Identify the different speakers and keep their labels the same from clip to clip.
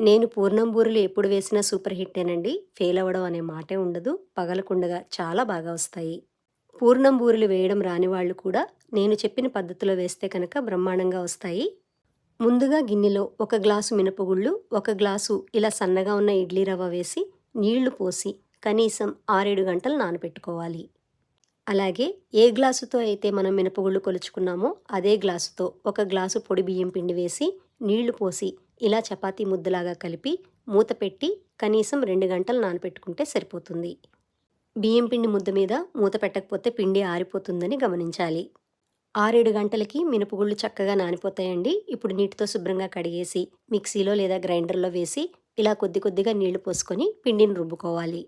Speaker 1: నేను పూర్ణం బూరెలు ఎప్పుడు వేసినా సూపర్ హిట్టేనండి. ఫెయిల్ అవ్వడం అనే మాటే ఉండదు. పగలకుండగా చాలా బాగా వస్తాయి. పూర్ణం బూరెలు వేయడం రాని వాళ్ళు కూడా నేను చెప్పిన పద్ధతిలో వేస్తే కనుక బ్రహ్మాండంగా వస్తాయి. ముందుగా గిన్నెలో ఒక గ్లాసు మినపగుళ్ళు ఒక గ్లాసు ఇలా సన్నగా ఉన్న ఇడ్లీ రవ్వ వేసి నీళ్ళు పోసి కనీసం ఆరేడు గంటలు నానబెట్టుకోవాలి. అలాగే ఏ గ్లాసుతో అయితే మనం మినపగుళ్ళు కొలుచుకున్నామో అదే గ్లాసుతో ఒక గ్లాసు పొడి బియ్యం పిండి వేసి నీళ్ళు పోసి ఇలా చపాతీ ముద్దలాగా కలిపి మూత పెట్టి కనీసం రెండు గంటలు నానపెట్టుకుంటే సరిపోతుంది. బియ్యం పిండి ముద్ద మీద మూత పెట్టకపోతే పిండి ఆరిపోతుందని గమనించాలి. ఆరేడు గంటలకి మినపగుళ్ళు చక్కగా నానిపోతాయండి. ఇప్పుడు నీటితో శుభ్రంగా కడిగేసి మిక్సీలో లేదా గ్రైండర్లో వేసి ఇలా కొద్ది కొద్దిగా నీళ్ళు పోసుకొని పిండిని రుబ్బుకోవాలి.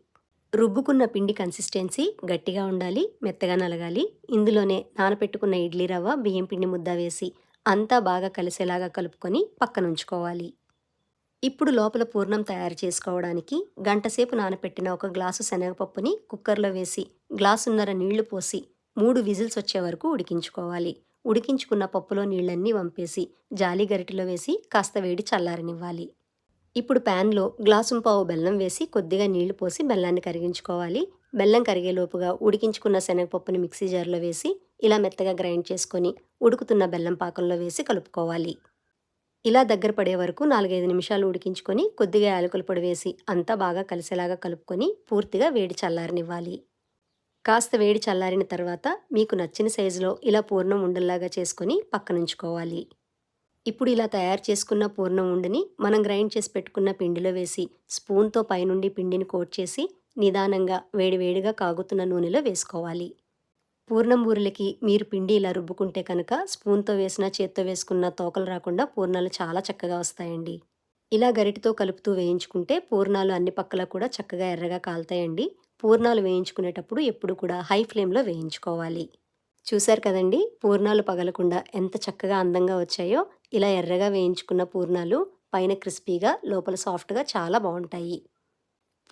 Speaker 1: రుబ్బుకున్న పిండి కన్సిస్టెన్సీ గట్టిగా ఉండాలి మెత్తగా నలగాలి. ఇందులోనే నానపెట్టుకున్న ఇడ్లీ రవ్వ బియ్యం పిండి ముద్ద వేసి అంతా బాగా కలిసేలాగా కలుపుకొని పక్కనుంచుకోవాలి. ఇప్పుడు లోపల పూర్ణం తయారు చేసుకోవడానికి గంటసేపు నానపెట్టిన ఒక గ్లాసు శనగపప్పుని కుక్కర్లో వేసి గ్లాసున్నర నీళ్ళు పోసి మూడు విజిల్స్ వచ్చే వరకు ఉడికించుకోవాలి. ఉడికించుకున్న పప్పులో నీళ్ళన్నీ వంపేసి జాలి గరిటెలో వేసి కాస్త వేడి చల్లారనివ్వాలి. ఇప్పుడు ప్యాన్లో గ్లాసు పావు బెల్లం వేసి కొద్దిగా నీళ్ళు పోసి బెల్లాన్ని కరిగించుకోవాలి. బెల్లం కరిగేలోపుగా ఉడికించుకున్న శనగపప్పుని మిక్సీ జార్లో వేసి ఇలా మెత్తగా గ్రైండ్ చేసుకొని ఉడుకుతున్న బెల్లం పాకంలో వేసి కలుపుకోవాలి. ఇలా దగ్గర పడే వరకు నాలుగైదు నిమిషాలు ఉడికించుకొని కొద్దిగా యాలకుల పొడి వేసి అంతా బాగా కలిసేలాగా కలుపుకొని పూర్తిగా వేడి చల్లారనివ్వాలి. కాస్త వేడి చల్లారిన తర్వాత మీకు నచ్చిన సైజులో ఇలా పూర్ణం ఉండల్లాగా చేసుకొని పక్కనుంచుకోవాలి ఇప్పుడు ఇలా తయారు చేసుకున్న పూర్ణం ఉండిని మనం గ్రైండ్ చేసి పెట్టుకున్న పిండిలో వేసి స్పూన్తో పైనుండి పిండిని కోట్ చేసి నిదానంగా వేడివేడిగా కాగుతున్న నూనెలో వేసుకోవాలి. పూర్ణం బూరెలకి మీరు పిండి ఇలా రుబ్బుకుంటే కనుక స్పూన్తో వేసిన చేత్తో వేసుకున్న తోకలు రాకుండా పూర్ణాలు చాలా చక్కగా వస్తాయండి. ఇలా గరిటితో కలుపుతూ వేయించుకుంటే పూర్ణాలు అన్ని పక్కల కూడా చక్కగా ఎర్రగా కాలుతాయండి. పూర్ణాలు వేయించుకునేటప్పుడు ఎప్పుడు కూడా హై ఫ్లేమ్లో వేయించుకోవాలి. చూశారు కదండి? పూర్ణాలు పగలకుండా ఎంత చక్కగా అందంగా వచ్చాయో ఇలా ఎర్రగా వేయించుకున్న పూర్ణాలు పైన క్రిస్పీగా లోపల సాఫ్ట్గా చాలా బాగుంటాయి.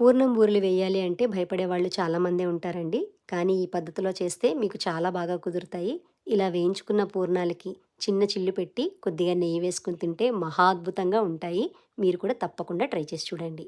Speaker 1: పూర్ణం బూరెలు వేయాలి అంటే భయపడే వాళ్ళు చాలామందే ఉంటారండి. కానీ ఈ పద్ధతిలో చేస్తే మీకు చాలా బాగా కుదురుతాయి. ఇలా వేయించుకున్న పూర్ణాలకి చిన్న చిల్లు పెట్టి కొద్దిగా నెయ్యి వేసుకుని తింటే మహా అద్భుతంగా ఉంటాయి. మీరు కూడా తప్పకుండా ట్రై చేసి చూడండి.